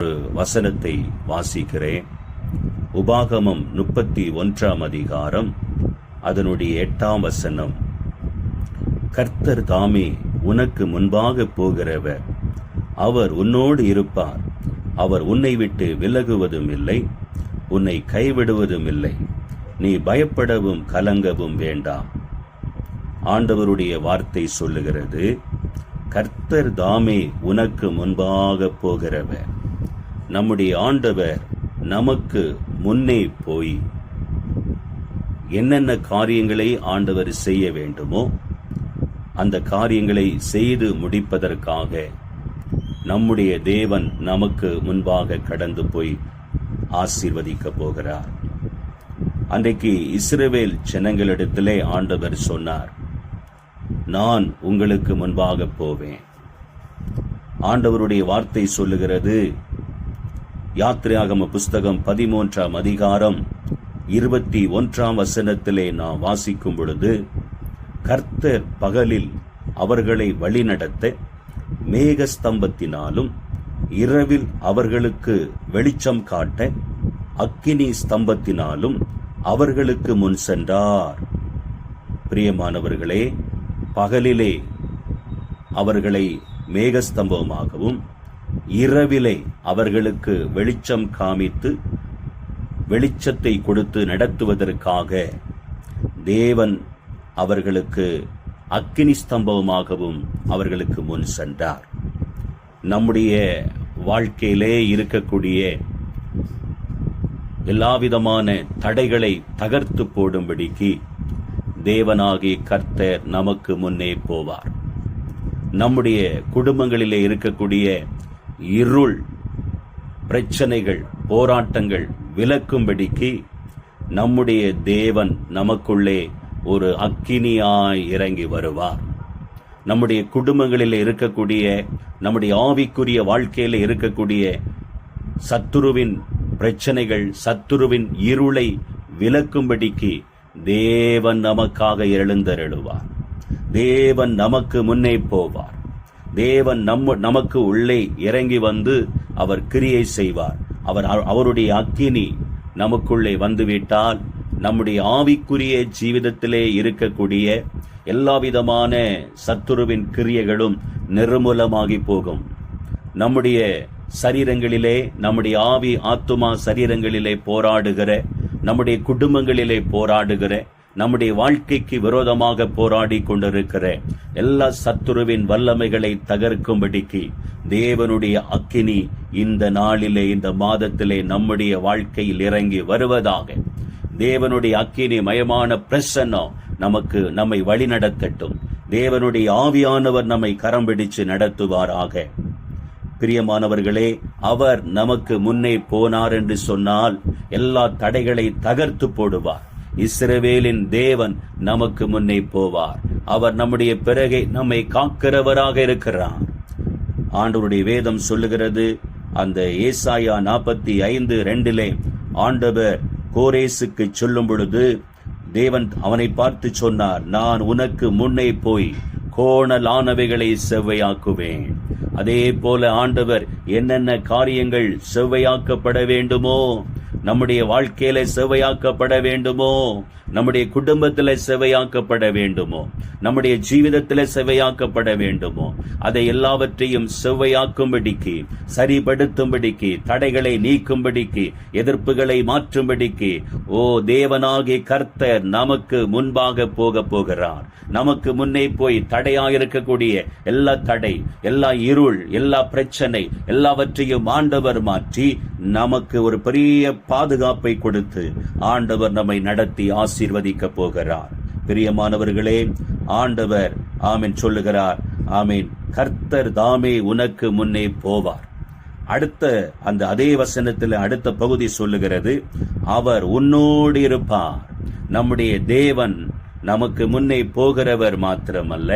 ஒரு வசனத்தை வாசிக்கிறேன். உபாகமம் முப்பத்தி ஒன்றாம் அதிகாரம் அதனுடைய எட்டாம் வசனம். கர்த்தர் தாமே உனக்கு முன்பாக போகிறவர். அவர் உன்னோடு இருப்பார். அவர் உன்னை விட்டு விலகுவதும் இல்லை உன்னை கைவிடுவதும் இல்லை. நீ பயப்படவும் கலங்கவும் வேண்டாம். ஆண்டவருடைய வார்த்தை சொல்லுகிறது கர்த்தர் தாமே உனக்கு முன்பாக போகிறவர். நம்முடைய ஆண்டவர் நமக்கு முன்னே போய் என்னென்ன காரியங்களை ஆண்டவர் செய்ய வேண்டுமோ அந்த காரியங்களை செய்து முடிப்பதற்காக நம்முடைய தேவன் நமக்கு முன்பாக கடந்து போய் ஆசீர்வதிக்க போகிறார். அன்றைக்கு இஸ்ரவேல் ஜனங்களிடத்திலே ஆண்டவர் சொன்னார் நான் உங்களுக்கு முன்பாக போவேன். ஆண்டவருடைய வார்த்தை சொல்லுகிறது யாத்திரையாகம புஸ்தகம் பதிமூன்றாம் அதிகாரம் இருபத்தி ஒன்றாம் வசனத்திலே நாம் வாசிக்கும் பொழுது கர்த்தர் பகலில் அவர்களை வழிநடத்த மேகஸ்தம்பத்தினாலும் இரவில் அவர்களுக்கு வெளிச்சம் காட்ட அக்கினி ஸ்தம்பத்தினாலும் அவர்களுக்கு முன் சென்றார். பிரியமானவர்களே பகலிலே அவர்களை மேகஸ்தம்பமாகவும் இரவிலே அவர்களுக்கு வெளிச்சம் காமித்து வெளிச்சத்தை கொடுத்து நடத்துவதற்காக தேவன் அவர்களுக்கு அக்கினி ஸ்தம்பமாகவும் அவர்களுக்கு முன் சென்றார். நம்முடைய வாழ்க்கையிலே இருக்கக்கூடிய எல்லாவிதமான தடைகளை தகர்த்து போடும்படிக்கு தேவனாகிய கர்த்தர் நமக்கு முன்னே போவார். நம்முடைய குடும்பங்களிலே இருக்கக்கூடிய இருள் பிரச்சனைகள் போராட்டங்கள் விலக்கும்படிக்கு நம்முடைய தேவன் நமக்குள்ளே ஒரு அக்கினியாய் இறங்கி வருவார். நம்முடைய குடும்பங்களில் இருக்கக்கூடிய நம்முடைய ஆவிக்குரிய வாழ்க்கையில் இருக்கக்கூடிய சத்துருவின் பிரச்சனைகள் சத்துருவின் இருளை விலக்கும்படிக்கு தேவன் நமக்காக எழுந்தருளுவார். தேவன் நமக்கு முன்னே போவார். தேவன் நம்ம நமக்கு உள்ளே இறங்கி வந்து அவர் கிரியை செய்வார். அவர் அவருடைய அக்கினி நமக்குள்ளே வந்துவிட்டால் நம்முடைய ஆவிக்குரிய ஜீவிதத்திலே இருக்கக்கூடிய எல்லாவிதமான சத்துருவின் கிரியைகளும் நிர்மூலமாகி போகும். நம்முடைய சரீரங்களிலே நம்முடைய ஆவி ஆத்துமா சரீரங்களிலே போராடுகிற நம்முடைய குடும்பங்களிலே போராடுகிற நம்முடைய வாழ்க்கைக்கு விரோதமாக போராடி கொண்டிருக்கிற எல்லா சத்துருவின் வல்லமைகளை தகர்க்கும்படிக்கு தேவனுடைய அக்கினி இந்த நாளிலே இந்த மாதத்திலே நம்முடைய வாழ்க்கையில் இறங்கி வருவதாக. தேவனுடைய அக்கினி மயமான பிரசன்னம் நமக்கு நம்மை வழி நடத்தட்டும் தேவனுடைய ஆவியானவர் நம்மை கரம் பிடிச்சு நடத்துவாராக. பிரியமானவர்களே அவர் நமக்கு முன்னே போனார் என்று சொன்னால் எல்லா தடைகளை தகர்த்து போடுவார். இஸ்ரவேலின் தேவன் நமக்கு முன்னே போவார். அவர் நம்முடைய பிறகை நம்மை காக்கிறவராக இருக்கிறார். ஆண்டவருடைய வேதம் சொல்லுகிறது அந்த ஏசாயா நாற்பத்தி ஐந்து ரெண்டிலே ஆண்டவர் கோரேசுக்கு சொல்லும் பொழுது தேவன் அவனை பார்த்து சொன்னார் நான் உனக்கு முன்னே போய் கோணலானவைகளை செவ்வையாக்குவேன். அதே போல ஆண்டவர் என்னென்ன காரியங்கள் செவ்வையாக்கப்பட வேண்டுமோ நம்முடைய வாழ்க்கையில செவையாக்கப்பட வேண்டுமோ? நம்முடைய குடும்பத்தில் செவையாக்கப்பட வேண்டுமோ? நம்முடைய ஜீவிதத்தில் செவையாக்கப்பட வேண்டுமோ? அதை எல்லாவற்றையும் செவ்வையாக்கும்படிக்கு சரிபடுத்தும்படிக்கு தடைகளை நீக்கும்படிக்கு எதிர்ப்புகளை மாற்றும்படிக்கு ஓ தேவனாகிய கர்த்தர் நமக்கு முன்பாக போக போகிறார். நமக்கு முன்னே போய் தடையாக இருக்கக்கூடிய எல்லா தடை எல்லா இருள் எல்லா பிரச்சனை எல்லாவற்றையும் ஆண்டவர் மாற்றி நமக்கு ஒரு பெரிய பாதுகாப்பை கொடுத்து ஆண்டவர் நம்மை நடத்தி ஆசீர்வதிக்க போகிறார். பிரியமானவர்களே ஆண்டவர் ஆமீன் சொல்லுகிறார். ஆமீன். கர்த்தர் தாமே உனக்கு முன்னே போவார். அடுத்த அந்த அதே வசனத்தில் அடுத்த பகுதி சொல்லுகிறது. அவர் உன்னோடு இருப்பார். நம்முடைய தேவன் நமக்கு முன்னே போகிறவர் மாத்திரமல்ல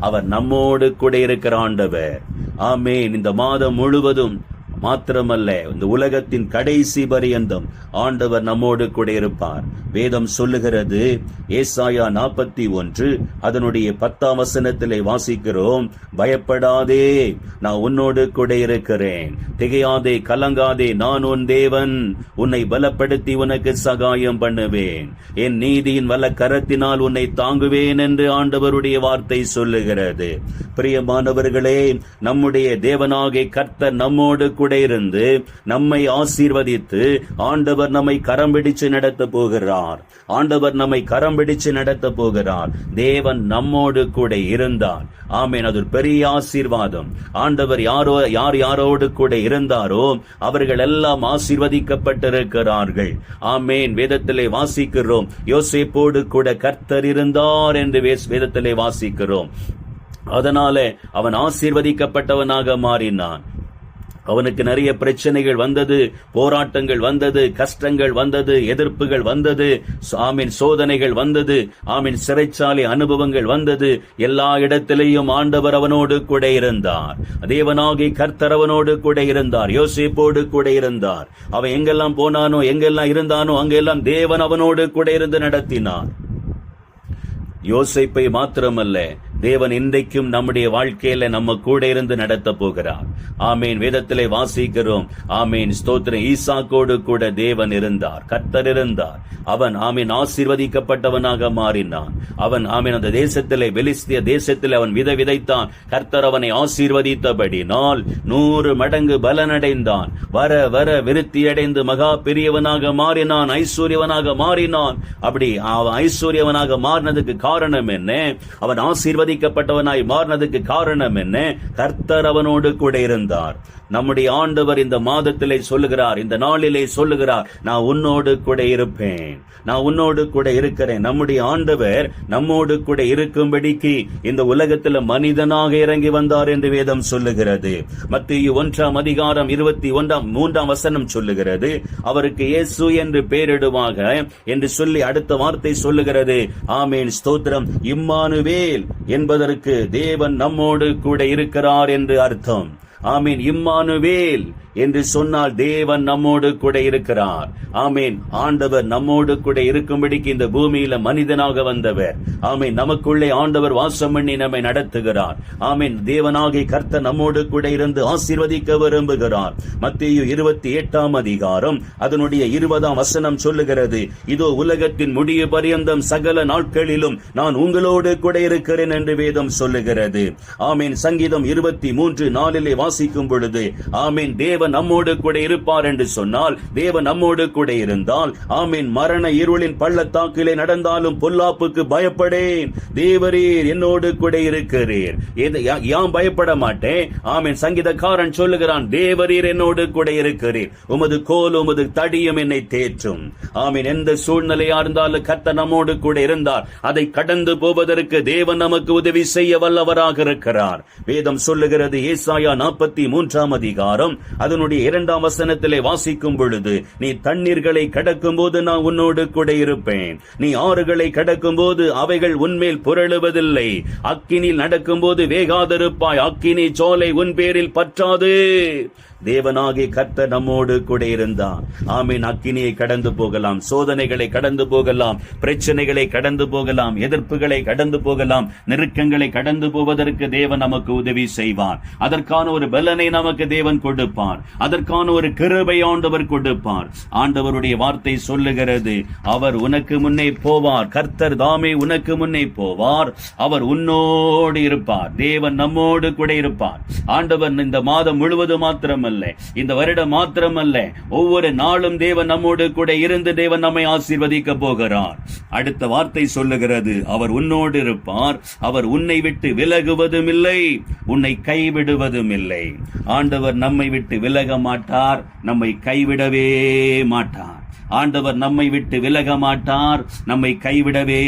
அவர் நம்மோடு கூட இருக்கிற ஆண்டவர். ஆமேன். இந்த மாதம் முழுவதும் மாத்திரமல்ல இந்த உலகத்தின் கடைசி பரியந்தம் ஆண்டவர் நம்மோடு கூட இருப்பார். வேதம் சொல்லுகிறது ஏசாயா நாற்பத்தி ஒன்று அதனுடைய பத்தாம் வசனத்திலே வாசிக்கிறோம் பயப்படாதே நான் உன்னோடு கூட இருக்கிறேன். திகையாதே கலங்காதே நான் உன் தேவன். உன்னை பலப்படுத்தி உனக்கு சகாயம் பண்ணுவேன். என் நீதியின் வல்ல கரத்தினால் உன்னை தாங்குவேன் என்று ஆண்டவருடைய வார்த்தை சொல்லுகிறது. பிரியமானவர்களே நம்முடைய தேவனாகிய கர்த்தர் நம்மோடு கூட இருந்து நம்மை ஆசீர்வதித்து ஆண்டவர் நம்மை கரம் பிடிச்சு நடத்த போகிறார். ஆண்டவர் நம்மை கரம் பிடிச்சு நடத்த போகிறார். தேவன் நம்மோடு கூட இருந்தார். ஆமேன். அது ஒரு பெரிய ஆசீர்வாதம். ஆண்டவர் யாரோ யார் யாரோடு கூட இருந்தாரோ அவர்கள் எல்லாம் ஆசீர்வதிக்கப்பட்டிருக்கிறார்கள். ஆமேன். வேதத்திலே வாசிக்கிறோம். யோசேப்போடு கூட கர்த்தர் இருந்தார் என்று வேதத்திலே வாசிக்கிறோம். அதனாலே அவன் ஆசீர்வதிக்கப்பட்டவனாக மாறினான். அவனுக்கு நிறைய பிரச்சனைகள் வந்தது போராட்டங்கள் வந்தது கஷ்டங்கள் வந்தது எதிர்ப்புகள் வந்தது ஆமின் சோதனைகள் வந்தது ஆமின் சிறைச்சாலை அனுபவங்கள் வந்தது. எல்லா இடத்திலேயும் ஆண்டவர் அவனோடு கூட இருந்தார். தேவனாகி கர்த்தர் அவனோடு கூட இருந்தார். யோசிப்போடு கூட இருந்தார். அவன் எங்கெல்லாம் போனானோ எங்கெல்லாம் இருந்தானோ அங்கெல்லாம் தேவன் அவனோடு கூட இருந்து நடத்தினார். யோசிப்பை மாத்திரமல்ல தேவன் இன்றைக்கும் நம்முடைய வாழ்க்கையில நம்ம கூட இருந்து நடத்த போகிறார். ஆமேன். வேதத்திலே வாசிக்கிறோம். ஆமேன். ஸ்தோத்திரம். ஈசாக்கோடு கூட தேவன் இருந்தார். கர்த்தர் இருந்தார். அவன் ஆமீன் ஆசீர்வதிக்கப்பட்டவனாக மாறினான். அவன் ஆமீன் அந்த தேசத்திலே வெளிஸ்திய தேசத்தில் அவன் வித விதைத்தான். கர்த்தர் அவனை ஆசீர்வதித்தபடினால் நூறு மடங்கு பலனடைந்தான். வர வர விருத்தியடைந்து மகா பெரியவனாக மாறினான். ஐஸ்வர்யவனாக மாறினான். அப்படி அவன் ஐஸ்வர்யவனாக மாறினதுக்கு காரணம் என்ன? அவன் ஆசீர்வதி ஆசீர்வதிக்கப்பட்டவனாய் மாறினதுக்கு காரணம் என்ன? கர்த்தர் அவனோடு கூட இருந்தார். நம்முடைய ஆண்டவர் இந்த மாதத்திலே சொல்லுகிறார் இந்த நாளிலே சொல்லுகிறார் நான் உன்னோடு கூட இருப்பேன். நான் உன்னோடு கூட இருக்கிறேன். நம்முடைய ஆண்டவர் நம்மோடு கூட இருக்கும்படிக்கு இந்த உலகத்தில் மனிதனாக இறங்கி வந்தார் என்று வேதம் சொல்லுகிறது. மத்திய ஒன்றாம் அதிகாரம் இருபத்தி ஒன்றாம் மூன்றாம் வசனம் சொல்லுகிறது அவருக்கு இயேசு என்று பெயரிடுவாக என்று சொல்லி அடுத்த வார்த்தை சொல்லுகிறது. ஆமேன். ஸ்தோத்திரம். இம்மானுவேல் என்பதற்கு தேவன் நம்மோடு கூட இருக்கிறார் என்று அர்த்தம். ஆமீன். இம்மானுவேல். என்று சொன்னால் தேவன் நம்மோடு கூட இருக்கிறார். ஆமீன். ஆண்டவர் நம்மோடு கூட இருக்கும்படிக்கு இந்த பூமியில மனிதனாக வந்தவர். ஆமீன். நமக்குள்ளே ஆண்டவர் வாசம் பண்ணி நம்மை நடத்துகிறார். ஆமீன். தேவனாகி கர்த்த நம்மோடு கூட இருந்து ஆசீர்வதிக்க விரும்புகிறார். மத்திய இருபத்தி எட்டாம் அதிகாரம் அதனுடைய இருபதாம் வசனம் சொல்லுகிறது. இதோ உலகத்தின் முடிய பரியந்தம் சகல நாட்களிலும் நான் உங்களோடு கூட இருக்கிறேன் என்று வேதம் சொல்லுகிறது. ஆமீன். சங்கீதம் இருபத்தி மூன்று நாளிலே வாசிக்கும் பொழுது ஆமீன். தேவ தேவன் நம்மோடு கூட இருப்பார் என்று சொன்னால் தேவன் நம்மோடு கூட இருந்தால் ஆமீன் மரண இருளின் பள்ளத்தாக்கிலே நடந்தாலும் பொல்லாப்புக்கு பயப்படேன். தேவரீர் என்னோடு கூட இருக்கிறீர். எது- யாம் பயப்பட மாட்டேன். ஆமீன் சங்கீதக்காரன் சொல்லுகிறான் தேவரீர் என்னோடு கூட இருக்கிறீர். உமது கோல் உமது தடியும் என்னை தேற்றும். ஆமீன் எந்த சூழ்நிலையா இருந்தாலும் கத்த நம்மோடு கூட இருந்தார். அதை கடந்து போவதற்கு தேவன் நமக்கு உதவி செய்ய வல்லவராக இருக்கிறார். வேதம் சொல்லுகிறது ஏசாயா நாற்பத்தி மூன்றாம் அதிகாரம் அதனுடைய இரண்டாம் வசனத்திலே வாசிக்கும் பொழுது நீ தண்ணீர்களை கடக்கும் போது நான் உன்னோடு கூட இருப்பேன். நீ ஆறுகளை கடக்கும் போது அவைகள் உன்மேல் புரளுவதில்லை. அக்கினில் நடக்கும்போது வேகாதிருப்பாய். அக்கினி சோலை உன் பேரில் பற்றாது. தேவனாகி கர்த்தர் நம்மோடு கூட இருந்தான் ஆமீன். அக்கினியை கடந்து போகலாம். சோதனைகளை கடந்து போகலாம். பிரச்சனைகளை கடந்து போகலாம். எதிர்ப்புகளை கடந்து போகலாம். நெருக்கங்களை கடந்து போவதற்கு தேவன் நமக்கு உதவி செய்வார். அதற்கான ஒரு பலனை நமக்கு தேவன் கொடுப்பார். அதற்கான ஒரு கிருபை ஆண்டவர் கொடுப்பார். ஆண்டவருடைய வார்த்தை சொல்லுகிறது அவர் உனக்கு முன்னே போவார். கர்த்தர் தாமே உனக்கு முன்னே போவார். அவர் உன்னோடு இருப்பார். தேவன் நம்மோடு கூட இருப்பார். ஆண்டவர் இந்த மாதம் முழுவதும் மாத்திரம் மாத்திரமல்ல. இந்த வருடம் மாத்திரமல்ல. ஒவ்வொரு நாளும் தேவன் நம்மோடு கூட இருந்து தேவன் நம்மை ஆசீர்வதிக்க போகிறார். அடுத்த வார்த்தை சொல்லுகிறது அவர் உன்னோடு இருப்பார். அவர் உன்னை விட்டு விலகுவதும் இல்லை உன்னை கைவிடுவதும் இல்லை ஆண்டவர் நம்மை விட்டு விலக மாட்டார் நம்மை கைவிடவே மாட்டார். ஆண்டவர் நம்மை விட்டு விலக மாட்டார் நம்மை கைவிடவே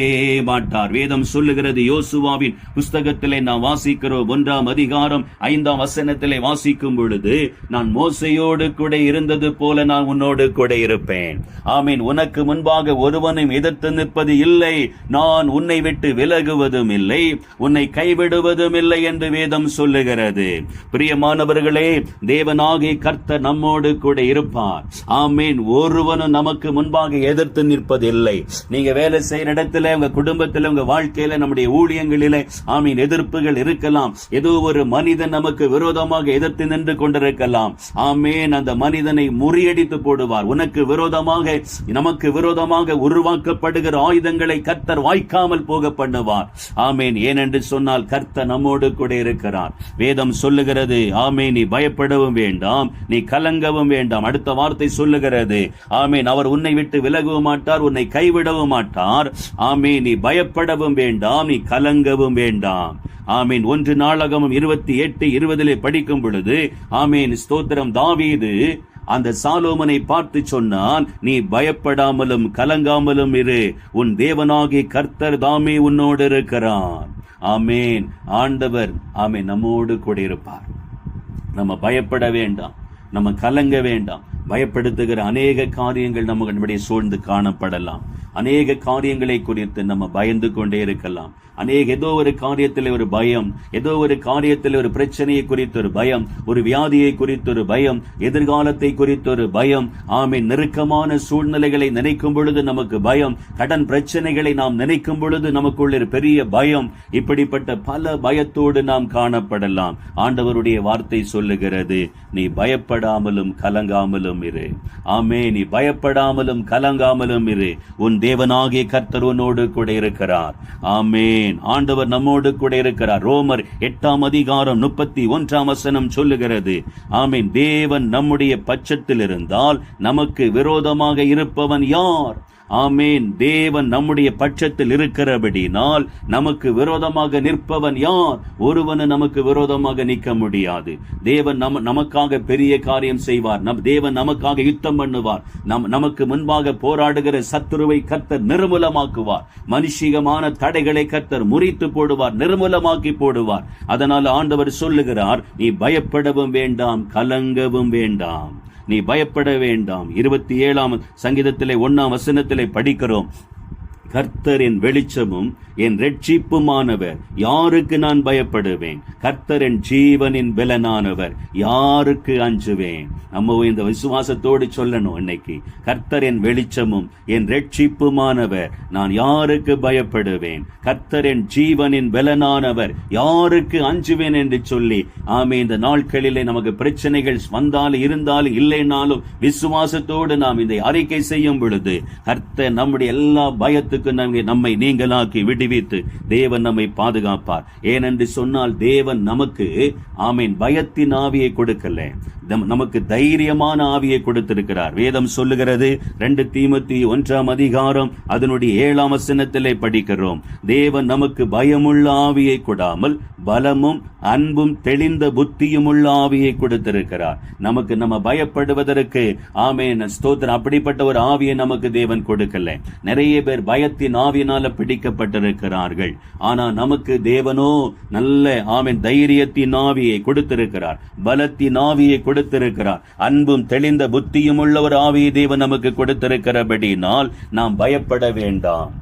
மாட்டார். வேதம் சொல்லுகிறது யோசுவாவின் புஸ்தகத்திலே நாம் வாசிக்கிறோம் ஒன்றாம் அதிகாரம் ஐந்தாம் வசனத்திலே வாசிக்கும் பொழுது நான் மோசையோடு கூட இருந்தது போல நான் உன்னோடு கூட இருப்பேன். ஆமீன். உனக்கு முன்பாக ஒருவனும் எதிர்த்து நிற்பது இல்லை. நான் உன்னை விட்டு விலகுவதும் இல்லை. உன்னை கைவிடுவதும் இல்லை என்று வேதம் சொல்லுகிறது. பிரியமானவர்களே தேவனாகி கர்த்தர் நம்மோடு கூட இருப்பார். ஆமீன். ஒருவனும் நமக்கு முன்பாக எதிர்த்து நிற்பதில்லை. நீங்க வேலை செய்யற இடத்துல உங்க குடும்பத்துல உங்க வாழ்க்கையில நம்முடைய ஊழியங்களில ஆமீன் எதிர்ப்புகள் இருக்கலாம். ஏதோ ஒரு மனிதன் நமக்கு விரோதமாக எதிர்த்து நின்று கொண்டிருக்கலாம். ஆமேன் அந்த மனிதனை முறியடித்து போடுவார். உனக்கு விரோதமாக நமக்கு விரோதமாக உருவாக்கப்படுகிற ஆயுதங்களை கர்த்தர் வாய்க்காமல் போக பண்ணுவார். ஆமேன் ஏனென்று சொன்னால் கர்த்தர் நம்மோடு கூட இருக்கிறார். வேதம் சொல்லுகிறது ஆமே நீ பயப்படவும் வேண்டாம் நீ கலங்கவும் வேண்டாம். அடுத்த வார்த்தை சொல்லுகிறது ஆமேன் அவர் அவர் உன்னை விட்டு விலகவும் மாட்டார் உன்னை கைவிடவும் மாட்டார். ஆமே நீ பயப்படவும் வேண்டாம் நீ கலங்கவும் வேண்டாம். ஆமீன் ஒன்று நாளகமும் இருபத்தி எட்டு இருபதிலே படிக்கும் பொழுது ஆமீன் ஸ்தோத்திரம் தாவீது அந்த சாலோமனை பார்த்து சொன்னான் நீ பயப்படாமலும் கலங்காமலும் இரு உன் தேவனாகி கர்த்தர் தாமே உன்னோடு இருக்கிறான் ஆமேன் ஆண்டவர் ஆமே நம்மோடு கூட இருப்பார் நம்ம பயப்பட வேண்டாம் நம்ம கலங்க வேண்டாம். பயப்படுத்துகிற அநேக காரியங்கள் நம்ம நம்முடைய சூழ்ந்து காணப்படலாம். அநேக காரியங்களை குறித்து நம்ம பயந்து கொண்டே இருக்கலாம். அநேக ஏதோ ஒரு காரியத்தில் ஒரு பயம் ஏதோ ஒரு காரியத்தில் ஒரு பிரச்சனையை குறித்த ஒரு பயம் ஒரு வியாதியை குறித்த ஒரு பயம் எதிர்காலத்தை குறித்த ஒரு பயம் ஆமை நெருக்கமான சூழ்நிலைகளை நினைக்கும் பொழுது நமக்கு பயம் கடன் பிரச்சனைகளை நாம் நினைக்கும் பொழுது நமக்குள்ள ஒரு பெரிய பயம் இப்படிப்பட்ட பல பயத்தோடு நாம் காணப்படலாம். ஆண்டவருடைய வார்த்தை சொல்லுகிறது நீ பயப்படாமலும் கலங்காமலும் இரு. ஆமே நீ பயப்படாமலும் கலங்காமலும் இரு. உன் தேவனாகிய கர்த்தர் உன்னோடு கூட இருக்கிறார். ஆமேன். ஆண்டவர் நம்மோடு கூட இருக்கிறார். ரோமர் எட்டாம் அதிகாரம் முப்பத்தி ஒன்றாம் வசனம் சொல்லுகிறது. ஆமீன். தேவன் நம்முடைய பட்சத்தில் இருந்தால் நமக்கு விரோதமாக இருப்பவன் யார்? ஆமேன். தேவன் நம்முடைய பட்சத்தில் இருக்கிறபடினால் நமக்கு விரோதமாக நிற்பவன் யார்? ஒருவனு நமக்கு விரோதமாக நிற்க முடியாது. தேவன் நம் நமக்காக பெரிய காரியம் செய்வார். நம் தேவன் நமக்காக யுத்தம் பண்ணுவார். நம் நமக்கு முன்பாக போராடுகிற சத்துருவை கர்த்தர் நிர்மூலமாக்குவார். மனுஷிகமான தடைகளை கர்த்தர் முறித்து போடுவார் நிர்மூலமாக்கி போடுவார். அதனால் ஆண்டவர் சொல்லுகிறார் நீ பயப்படவும் வேண்டாம் கலங்கவும் வேண்டாம். நீ பயப்பட வேண்டாம். இருபத்தி ஏழாம் சங்கீதத்திலே ஒன்னாம் வசனத்திலே படிக்கிறோம். கர்த்தர் என் வெளிச்சமும் என் ரட்சிப்புமானவர். யாருக்கு நான் பயப்படுவேன்? கர்த்தர் என் ஜீவனின் பலனானவர் யாருக்கு அஞ்சுவேன்? நம்ம இந்த விசுவாசத்தோடு சொல்லணும் இன்னைக்கு. கர்த்தர் என் வெளிச்சமும் என் ரட்சிப்புமானவர். நான் யாருக்கு பயப்படுவேன்? கர்த்தர் என் ஜீவனின் பலனானவர் யாருக்கு அஞ்சுவேன் என்று சொல்லி ஆமே இந்த நாட்களிலே நமக்கு பிரச்சனைகள் வந்தாலும் இருந்தாலும் இல்லைனாலும் விசுவாசத்தோடு நாம் இதை அறிக்கை செய்யும் பொழுது கர்த்தர் நம்முடைய எல்லா பயத்துக்கும் நம்மை- நம்மை நீங்களாக்கி விடுவித்து தேவன் நம்மை பாதுகாப்பார். ஏனென்று சொன்னால் தேவன் நமக்கு ஆமீன் பயத்தின் ஆவியை கொடுக்கல. நமக்கு தைரியமான ஆவியை கொடுத்திருக்கிறார். வேதம் சொல்லுகிறது ரெண்டு தீமத்தி ஒன்றாம் அதிகாரம் அதனுடைய ஏழாம் வசனத்திலே படிக்கிறோம். தேவன் நமக்கு பயமுள்ள ஆவியை கொடாமல் பலமும் அன்பும் தெளிந்த புத்தியும் உள்ள ஆவியை கொடுத்திருக்கிறார். நமக்கு நம்ம பயப்படுவதற்கு ஆமேன் ஸ்தோத்திரம். அப்படிப்பட்ட ஒரு ஆவியை நமக்கு தேவன் கொடுக்கல. நிறைய பேர் பயத்தின் ஆவியினால பிடிக்கப்பட்டிருக்கிறார்கள். ஆனா நமக்கு தேவனோ நல்ல ஆமேன் தைரியத்தின் ஆவியை கொடுத்திருக்கிறார். பலத்தின் ஆவியை கொடுத்திருக்கிறார். அன்பும் தெளிந்த புத்தியும் உள்ள ஒரு ஆவியை தேவன் நமக்கு கொடுத்திருக்கிறபடினால் நாம் பயப்பட வேண்டாம்.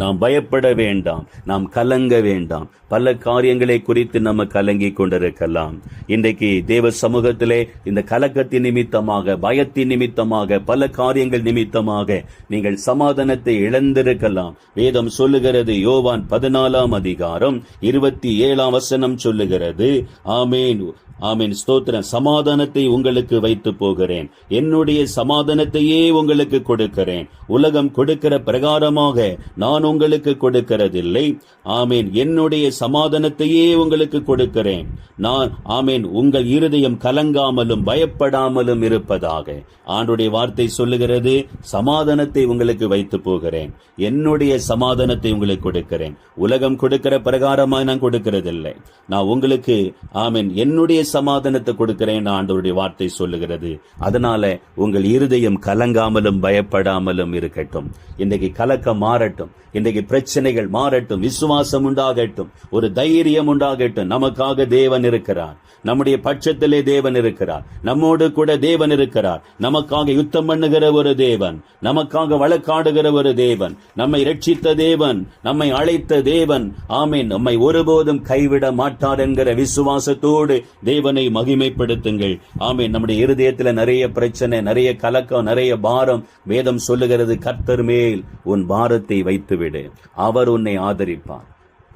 நாம் பயப்பட வேண்டாம். நாம் கலங்க வேண்டாம். பல காரியங்களை குறித்து நம்ம கலங்கி கொண்டிருக்கலாம். இன்றைக்கு தேவ சமூகத்திலே இந்த கலக்கத்தின் நிமித்தமாக பயத்தின் நிமித்தமாக பல காரியங்கள் நிமித்தமாக நீங்கள் சமாதானத்தை இழந்திருக்கலாம். வேதம் சொல்லுகிறது யோவான் பதினாலாம் அதிகாரம் இருபத்தி ஏழாம் வசனம் சொல்லுகிறது ஆமேன் ஆமீன் ஸ்தோத்திரம். சமாதானத்தை உங்களுக்கு வைத்து போகிறேன். என்னுடைய சமாதானத்தையே உங்களுக்கு கொடுக்கிறேன். உலகம் கொடுக்கிற பிரகாரமாக நான் உங்களுக்கு கொடுக்கிறதில்லை. ஆமேன். என்னுடைய சமாதானத்தையே உங்களுக்கு கொடுக்கிறேன். நான் ஆமேன் உங்கள் இருதயம் கலங்காமலும் பயப்படாமலும் இருப்பதாக. ஆண்டுடைய வார்த்தை சொல்லுகிறது சமாதானத்தை உங்களுக்கு வைத்து போகிறேன். என்னுடைய சமாதானத்தை உங்களுக்கு கொடுக்கிறேன். உலகம் கொடுக்கிற பிரகாரமாக நான் கொடுக்கிறதில்லை. நான் உங்களுக்கு ஆமேன் என்னுடைய சமாதானத்தை கொடுக்கிறேன் ஆண்டவருடைய வார்த்தை சொல்லுகிறது. அதனால உங்கள் இருதயம் கலங்காமலும் பயப்படாமலும் இருக்கட்டும். இன்றைக்கு கலக்கம் மாறட்டும். இன்றைக்கு பிரச்சனைகள் மாறட்டும் விசுவாசம் உண்டாகட்டும் ஒரு தைரியம் உண்டாகட்டும். நமக்காக தேவன் இருக்கிறார். நம்முடைய பட்சத்திலே தேவன் இருக்கிறார். நம்மோடு கூட தேவன் இருக்கிறார். நமக்காக யுத்தம் பண்ணுகிற ஒரு தேவன். நமக்காக வழக்காடுகிற ஒரு தேவன். நம்மை ரட்சித்த தேவன். நம்மை அழைத்த தேவன். ஆமீன். நம்மை ஒருபோதும் கைவிட மாட்டார் என்கிற விசுவாசத்தோடு தேவனை மகிமைப்படுத்துங்கள். ஆமீன். நம்முடைய இருதயத்தில் நிறைய பிரச்சனை நிறைய கலக்கம் நிறைய பாரம் வேதம் சொல்லுகிறது. கர்த்தர் மேல் உன் பாரத்தை வைத்துவிடு. அவர் உன்னை ஆதரிப்பார்.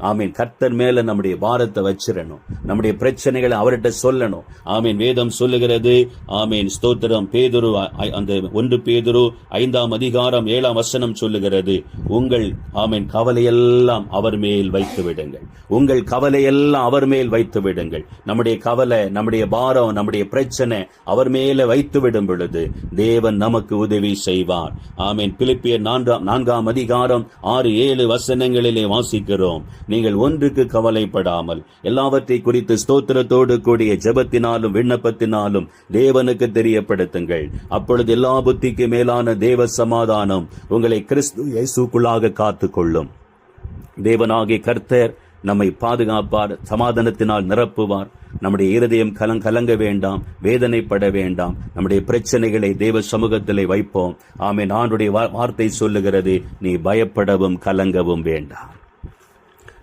ஆமீன். கர்த்தர் மேல நம்முடைய பாரத்தை வச்சிடணும் நம்முடைய பிரச்சனைகளை அவர்கிட்ட சொல்லணும். ஆமீன். வேதம் சொல்லுகிறது. ஆமீன். ஸ்தோத்திரம். பேதுரு அந்த ஒன்று பேதுரு ஐந்தாம் அதிகாரம் ஏழாம் வசனம் சொல்லுகிறது. உங்கள் ஆமீன் கவலையெல்லாம் அவர் மேல் வைத்து விடுங்கள். உங்கள் கவலையெல்லாம் அவர் மேல் வைத்து விடுங்கள். நம்முடைய கவலை நம்முடைய பாரம் நம்முடைய பிரச்சனை அவர் மேல வைத்து விடும் பொழுது தேவன் நமக்கு உதவி செய்வார். ஆமீன். பிலிப்பிய நான்காம் நான்காம் அதிகாரம் ஆறு ஏழு வசனங்களிலே வாசிக்கிறோம். நீங்கள் ஒன்றுக்கு கவலைப்படாமல் எல்லாவற்றை குறித்து ஸ்தோத்திரத்தோடு கூடிய ஜெபத்தினாலும் விண்ணப்பத்தினாலும் தேவனுக்கு தெரியப்படுத்துங்கள். அப்பொழுது எல்லா புத்திக்கு மேலான தேவ சமாதானம் உங்களை கிறிஸ்து இயேசுக்குள்ளாக காத்துக்கொள்ளும். தேவனாகிய கர்த்தர் நம்மை பாதுகாப்பார் சமாதானத்தினால் நிரப்புவார். நம்முடைய இருதயம் கலங் கலங்க வேண்டாம் வேதனைப்பட வேண்டாம். நம்முடைய பிரச்சனைகளை தேவ சமூகத்திலே வைப்போம். ஆமே நானுடைய வார்த்தை சொல்லுகிறது நீ பயப்படவும் கலங்கவும் வேண்டாம்.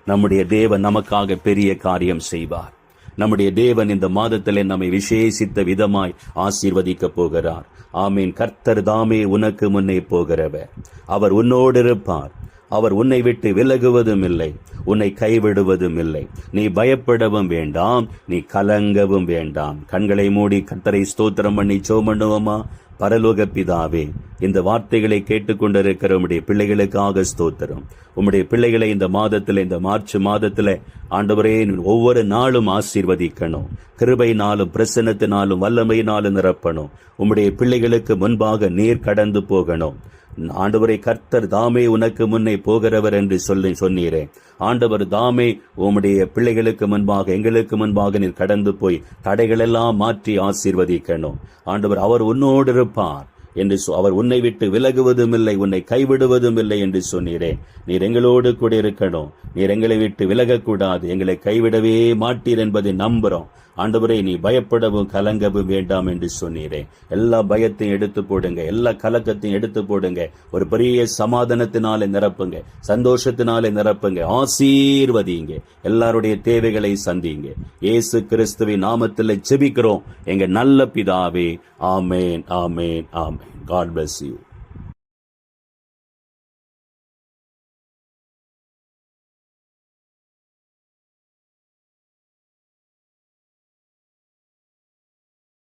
நம்முடைய தேவன் நமக்காக பெரிய காரியம் செய்வார். நம்முடைய தேவன் இந்த மாதத்திலே நம்மை விசேஷித்த விதமாய் ஆசீர்வதிக்கப் போகிறார். ஆமீன். கர்த்தர் தாமே உனக்கு முன்னே போகிறவர். அவர் உன்னோடு இருப்பார். அவர் உன்னை விட்டு விலகுவதும் இல்லை. உன்னை கைவிடுவதும் இல்லை. நீ பயப்படவும் வேண்டாம். நீ கலங்கவும் வேண்டாம். கண்களை மூடி கர்த்தரை ஸ்தோத்திரம் பண்ணி சோமண்ணுவமா பரலோக பிதாவே இந்த வார்த்தைகளை கேட்டுக்கொண்டிருக்கிற உம்முடைய பிள்ளைகளுக்காக ஸ்தோத்திரம். உம்முடைய பிள்ளைகளை இந்த மாதத்தில் இந்த மார்ச் மாதத்தில் ஆண்டவரே ஒவ்வொரு நாளும் ஆசீர்வதிக்கணும். கிருபையினாலும் பிரசன்னத்தினாலும் வல்லமையினாலும் நிரப்பணும். உம்முடைய பிள்ளைகளுக்கு முன்பாக நீர் கடந்து போகணும். ஆண்டவரை கர்த்தர் தாமே உனக்கு முன்னே போகிறவர் என்று சொல்லி சொன்னீரே. ஆண்டவர் தாமே உம்முடைய பிள்ளைகளுக்கு முன்பாக எங்களுக்கு முன்பாக நீர் கடந்து போய் தடைகளெல்லாம் மாற்றி ஆசீர்வதிக்கணும். ஆண்டவர் அவர் உன்னோடு இருப்பார். என்று சொ- அவர் உன்னை விட்டு விலகுவதும் இல்லை உன்னை கைவிடுவதும் இல்லை என்று சொன்னீரே. நீர் எங்களோடு கூட இருக்கணும். நீர் எங்களை விட்டு விலகக்கூடாது. எங்களை கைவிடவே மாட்டீர் என்பதை நம்புறோம். ஆண்டவரே நீ பயப்படவும் கலங்கவும் வேண்டாம் என்று சொன்னீரே. எல்லா பயத்தையும் எடுத்து போடுங்க. எல்லா கலக்கத்தையும் எடுத்து போடுங்க. ஒரு பெரிய சமாதானத்தினாலே நிரப்புங்க. சந்தோஷத்தினாலே நிரப்புங்க. ஆசீர்வதிங்க. எல்லாருடைய தேவைகளை சந்திங்க. இயேசு கிறிஸ்துவின் நாமத்தில் செபிக்கிறோம் எங்க நல்ல பிதாவே ஆமேன் ஆமேன் ஆமேன். God bless you